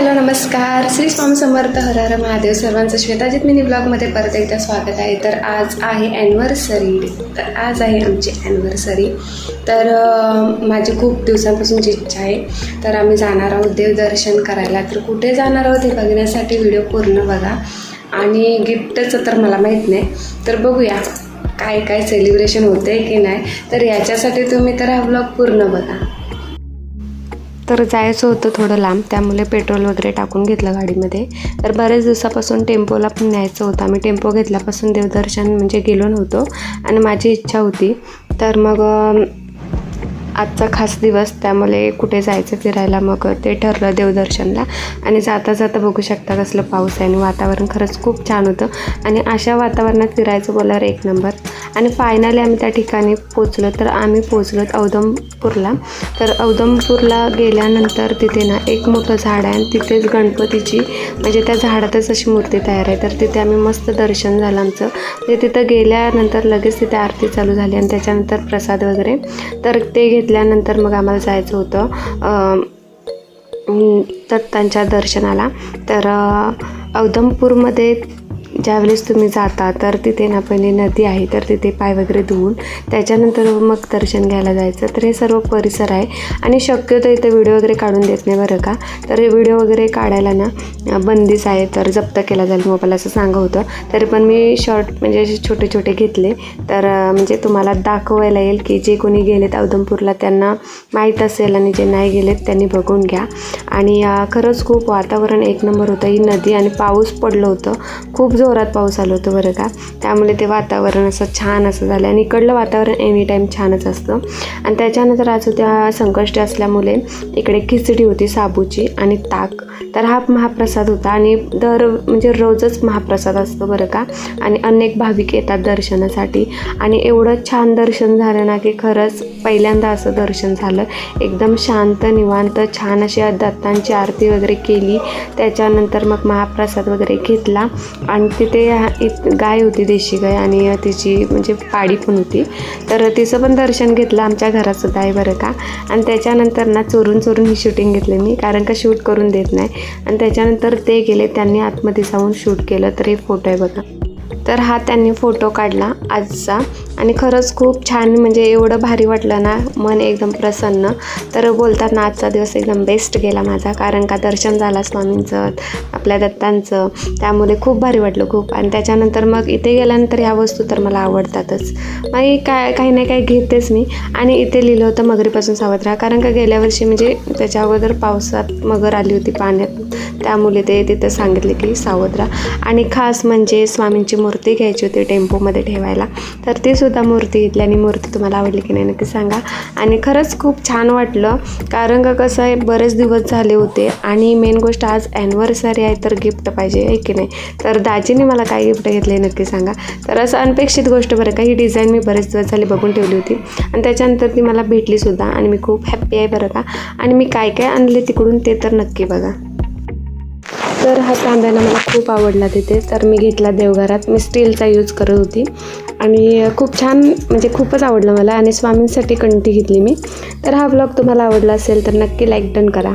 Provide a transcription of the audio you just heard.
Hello नमस्कार. श्री स्वामी समर्थ हरहर महादेव सर्वांचं श्वेताजित mini ब्लॉगमध्ये परत एकदा स्वागत आहे. तर आज आहे ॲनिव्हर्सरी तर आज आहे आमची ॲनिव्हर्सरी तर माझी खूप दिवसांपासूनची इच्छा आहे. तर आम्ही जाणार आहोत देवदर्शन करायला. तर कुठे जाणार आहोत हे बघण्यासाठी व्हिडिओ पूर्ण बघा. आणि गिफ्टचं तर मला माहीत नाही. तर बघूया काय काय सेलिब्रेशन होते की नाही. तर याच्यासाठी तुम्ही तर हा ब्लॉग पूर्ण बघा. तर जायचं होतं थोडं लांब त्यामुळे पेट्रोल वगैरे टाकून घेतलं गाडीमध्ये. तर बऱ्याच दिवसापासून टेम्पोला पण न्यायचं होतं. आम्ही टेम्पो घेतल्यापासून देवदर्शन म्हणजे गेलो नव्हतो आणि माझी इच्छा होती. तर मग आजचा खास दिवस त्यामुळे कुठे जायचं फिरायला मग ते ठरलं देवदर्शनला. आणि जाता जाता बघू शकता कसलं पाऊस आहे आणि वातावरण खरंच खूप छान होतं. आणि अशा वातावरणात फिरायचं बोलावर एक नंबर. आणि फायनली आम्ही त्या ठिकाणी पोचलो तर आम्ही पोचलो औदमपूरला. तर औदमपूरला गेल्यानंतर तिथे ना एक मोठं झाड आहे आणि तिथेच गणपतीची म्हणजे त्या झाडातच अशी मूर्ती तयार आहे. तर तिथे आम्ही मस्त दर्शन झालं आमचं. ते तिथं गेल्यानंतर लगेच तिथे आरती चालू झाली आणि त्याच्यानंतर प्रसाद वगैरे. तर ते घेतल्यानंतर मग आम्हाला जायचं होतं. तर त्यांच्या दर्शनाला. तर औदमपूरमध्ये ज्यावेळेस तुम्ही जाता तर तिथे ना पहिली नदी आहे तर तिथे पाय वगैरे धुवून त्याच्यानंतर मग दर्शन घ्यायला जायचं. तर हे सर्व परिसर आहे. आणि शक्यतो इथे व्हिडिओ वगैरे काढून देत नाही बरं का. तर हे व्हिडिओ वगैरे काढायला ना बंदीच आहे तर जप्त केला जाईल मोबाईल असं सांगा होतं. तरी पण मी शॉर्ट म्हणजे असे छोटे छोटे घेतले. तर म्हणजे तुम्हाला दाखवायला येईल की जे कोणी गेलेत औदमपूरला त्यांना माहीत असेल आणि जे नाही गेलेत त्यांनी बघून घ्या. आणि खरंच खूप वातावरण एक नंबर होतं. ही नदी आणि पाऊस पडलं होतं. खूप जोरात पाऊस आलो होतो बरं का? त्यामुळे ते वातावरण असं छान असं झालं. आणि इकडलं वातावरण एनी टाईम छानच असतं. आणि त्याच्यानंतर आज त्या संकष्टी असल्यामुळे इकडे खिचडी होती साबूची आणि ताक. तर हा महाप्रसाद होता आणि दर म्हणजे रोजच महाप्रसाद असतो बरं का? आणि अनेक भाविक येतात दर्शनासाठी. आणि एवढं छान दर्शन झालं ना की खरंच पहिल्यांदा असं दर्शन झालं. एकदम शांत निवांत छान अशी दत्तांची आरती वगैरे केली. त्याच्यानंतर मग महाप्रसाद वगैरे घेतला. आणि तिथे एक गाय होती देशी गाय आणि तिची म्हणजे पाडी पण होती. तर तिचं पण दर्शन घेतलं आमच्या घरातसुद्धा आहे बरं का. आणि त्याच्यानंतर ना चोरून चोरून ही शूटिंग घेतली मी कारण का शूट करून देत नाही. आणि त्याच्यानंतर ते गेले त्यांनी आतमध्ये जाऊन शूट केलं तर हे फोटो आहे बघा. तर हा त्यांनी फोटो काढला आजचा. आणि खरंच खूप छान म्हणजे एवढं भारी वाटलं ना मन एकदम प्रसन्न. तर बोलतात ना आजचा दिवस एकदम बेस्ट गेला माझा कारण का दर्शन झाला स्वामींचं आपल्या दत्तांचं. त्यामुळे खूप भारी वाटलं खूप. आणि त्याच्यानंतर मग इथे गेल्यानंतर ह्या वस्तू तर मला आवडतातच. मग काय काही ना काही घेतेच मी. आणि इथे लिहिलं होतं मगरीपासून सावध राहा कारण का गेल्या वर्षी म्हणजे त्याच्या अगोदर पावसात मगर आली होती पाण्यात. त्यामुळे ते तिथं सांगितले की सावध राहा आणि खास म्हणजे स्वामींची मूर्ती घ्यायची होती टेम्पोमध्ये ठेवायला. तर ती सुद्धा मूर्ती घेतली आणि मूर्ती तुम्हाला आवडली की नाही नक्की सांगा. आणि खरंच खूप छान वाटलं कारण का कसं आहे बरेच दिवस झाले होते आणि मेन गोष्ट आज ॲनिव्हर्सरी आहे तर गिफ्ट पाहिजे आहे की नाही? तर दाजीने मला काय गिफ्ट घेतले नक्की सांगा. तर असं अनपेक्षित गोष्ट बरं का ही डिझाईन मी बरेच दिवस झाले बघून ठेवली होती. आणि त्याच्यानंतर ती मला भेटलीसुद्धा आणि मी खूप हॅप्पी आहे बरं का. आणि मी काय काय आणले तिकडून ते तर नक्की बघा. तर हा तांब्याला मला खूप आवडला तिथे. तर मी घेतला देवघरात. मी स्टीलचा यूज करत होती. आणि खूप छान म्हणजे खूपच आवडलं मला. आणि स्वामींसाठी कंटी घेतली मी. तर हा ब्लॉग तुम्हाला आवडला असेल तर नक्की लाईक डन करा.